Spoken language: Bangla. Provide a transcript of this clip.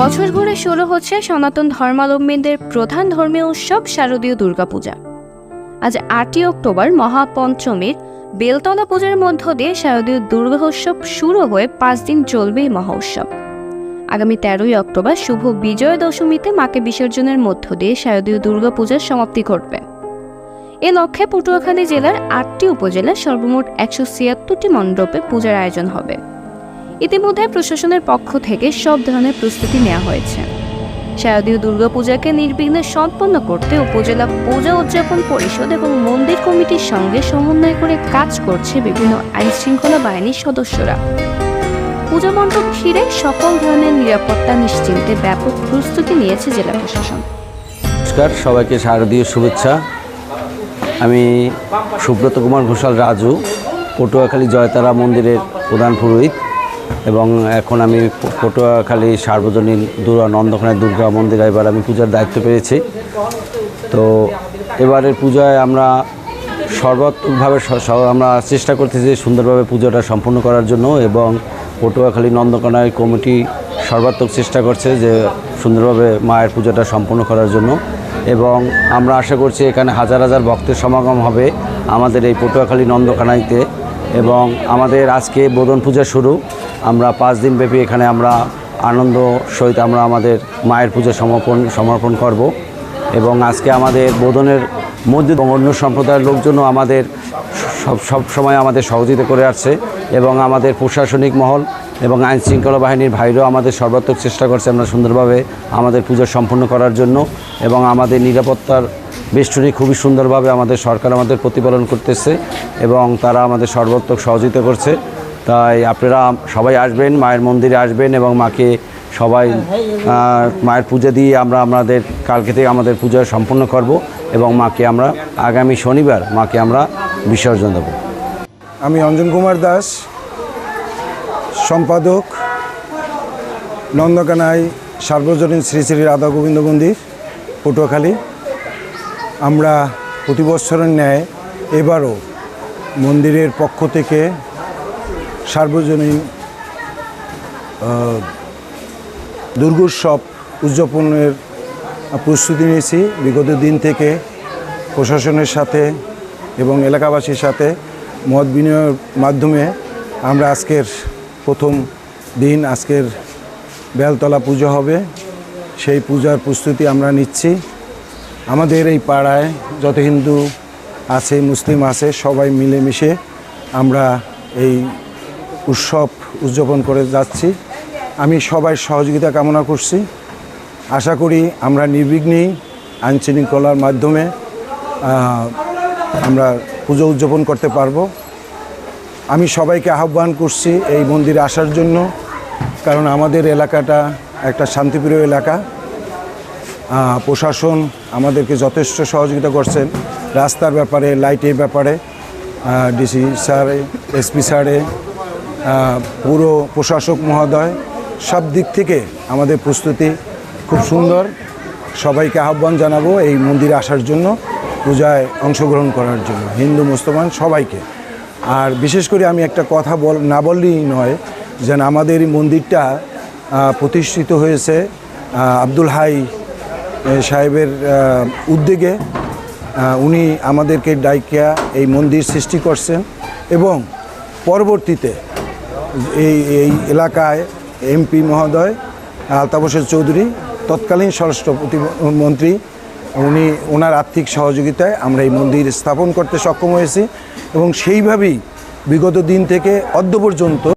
বছর ঘুরে শুরু হচ্ছে সনাতন ধর্মাবলম্বীদের প্রধান ধর্মীয় উৎসব শারদীয় দুর্গাপূজা। আজ আটই অক্টোবর মহাপঞ্চমীর বেলতলা পূজার মধ্য দিয়ে শারদীয় দুর্গোৎসব শুরু হয়ে পাঁচ দিন চলবে এই মহোৎসব আগামী তেরোই অক্টোবর শুভ বিজয় দশমীতে মাকে বিসর্জনের মধ্য দিয়ে শারদীয় দুর্গাপূজার সমাপ্তি ঘটবে। এ লক্ষ্যে পটুয়াখালী জেলার আটটি উপজেলার সর্বমোট একশো ছিয়াত্তরটি মণ্ডপে পূজার আয়োজন হবে। ইতিমধ্যে প্রশাসনের পক্ষ থেকে সব ধরনের প্রস্তুতি নেওয়া হয়েছে। শারদীয় দুর্গাপূজাকে নির্বিঘ্নে সম্পন্ন করতে উপজেলা পূজা উদযাপন পরিষদ এবং মন্দির কমিটির সঙ্গে সমন্বয় করে কাজ করছে বিভিন্ন আইনশৃঙ্খলা বাহিনীর সদস্যরা। পূজা মণ্ডপ ঘিরে সকল ধরনের নিরাপত্তা নিশ্চিন্তে ব্যাপক প্রস্তুতি নিয়েছে জেলা প্রশাসন। নমস্কার, সবাইকে শারদীয় শুভেচ্ছা। আমি সুব্রত কুমার ঘোষাল রাজু, পটুয়াখালী জয়তারা মন্দিরের প্রধান পুরোহিত। এবং এখন আমি পটুয়াখালী, সার্বজনীন, দুর্গা নন্দখানের দুর্গা মন্দিরে, এবার আমি পূজার দায়িত্ব পেয়েছি। তো এবারের পূজায় আমরা সর্বাত্মকভাবে আমরা চেষ্টা করতেছি সুন্দরভাবে পুজোটা সম্পূর্ণ করার জন্য এবং পটুয়াখালী নন্দকানায় কমিটি সর্বাত্মক চেষ্টা করছে যে সুন্দরভাবে মায়ের পূজাটা সম্পূর্ণ করার জন্য এবং আমরা আশা করছি এখানে হাজার হাজার ভক্তের সমাগম হবে আমাদের এই পটুয়াখালী নন্দকানাইতে এবং আমাদের আজকে বোধন পূজা শুরু। আমরা পাঁচ দিন ব্যাপী এখানে আমরা আনন্দ সহিত আমরা আমাদের মায়ের পুজো সমর্পণ সমর্পণ করব। এবং আজকে আমাদের বোধনের মধ্যে অন্য সম্প্রদায়ের লোকজনও আমাদের সব সব সময় আমাদের সহযোগিতা করে আসছে এবং আমাদের প্রশাসনিক মহল এবং আইন শৃঙ্খলা বাহিনীর ভাইরাও আমাদের সর্বাত্মক চেষ্টা করছে আমরা সুন্দরভাবে আমাদের পূজা সম্পন্ন করার জন্য এবং আমাদের নিরাপত্তার বেষ্টনী খুবই সুন্দরভাবে আমাদের সরকার আমাদের প্রতিপালন করতেছে এবং তারা আমাদের সর্বাত্মক সহযোগিতা করছে। তাই আপনারা সবাই আসবেন, মায়ের মন্দিরে আসবেন এবং মাকে সবাই মায়ের পূজা দিয়ে আমরা আমাদের, কালকে থেকে আমাদের পূজা সম্পন্ন করব এবং মাকে আমরা আগামী শনিবার মাকে আমরা বিসর্জন দেবো। আমি অঞ্জন কুমার দাস, সম্পাদক, নন্দকানাই, সার্বজনীন শ্রী শ্রী রাধা গোবিন্দ মন্দির, পটুয়াখালী। আমরা প্রতি বছরের ন্যায় এবারও মন্দিরের পক্ষ থেকে সার্বজনীন দুর্গোৎসব উদযাপনের প্রস্তুতি নিয়েছি। বিগত দিন থেকে প্রশাসনের সাথে এবং এলাকাবাসীর সাথে মত বিনিময়ের মাধ্যমে আমরা আজকের প্রথম দিন, আজকের বেলতলা পুজো হবে। সেই পূজার প্রস্তুতি আমরা নিচ্ছি। আমাদের এই পাড়ায় যত হিন্দু আছে, মুসলিম আছে, সবাই মিলেমিশে আমরা এই উৎসব উদযাপন করে যাচ্ছি। আমি সবাই সহযোগিতা কামনা করছি। আশা করি আমরা নির্বিঘ্নেই আইন শৃঙ্খলার মাধ্যমে আমরা পুজো উদযাপন করতে পারব। আমি সবাইকে আহ্বান করছি এই মন্দিরে আসার জন্য, কারণ আমাদের এলাকাটা একটা শান্তিপ্রিয় এলাকা। প্রশাসন আমাদেরকে যথেষ্ট সহযোগিতা করছেন। রাস্তার ব্যাপারে, লাইটের ব্যাপারে ডিসি স্যার, এসপি স্যারে পুরো প্রশাসক মহোদয়, সব দিক থেকে আমাদের প্রস্তুতি খুব সুন্দর। সবাইকে আহ্বান জানাব এই মন্দিরে আসার জন্য, পূজায় অংশগ্রহণ করার জন্য, হিন্দু, মুসলমান সবাইকে। আর বিশেষ করে আমি একটা কথা বল, না বললেই নয়, যেন আমাদের এই মন্দিরটা প্রতিষ্ঠিত হয়েছে আব্দুল হাই সাহেবের উদ্যোগে। উনি আমাদেরকে ডাইকিয়া এই মন্দির সৃষ্টি করছেন এবং পরবর্তীতে এই এই এলাকায় এমপি মহোদয়, আলতাফ হোসেন চৌধুরী, তৎকালীন স্বরাষ্ট্র প্রতিমন্ত্রী, উনি ওনার আর্থিক সহযোগিতায় আমরা এই মন্দির স্থাপন করতে সক্ষম হয়েছি এবং সেইভাবেই বিগত দিন থেকে অদ্য পর্যন্ত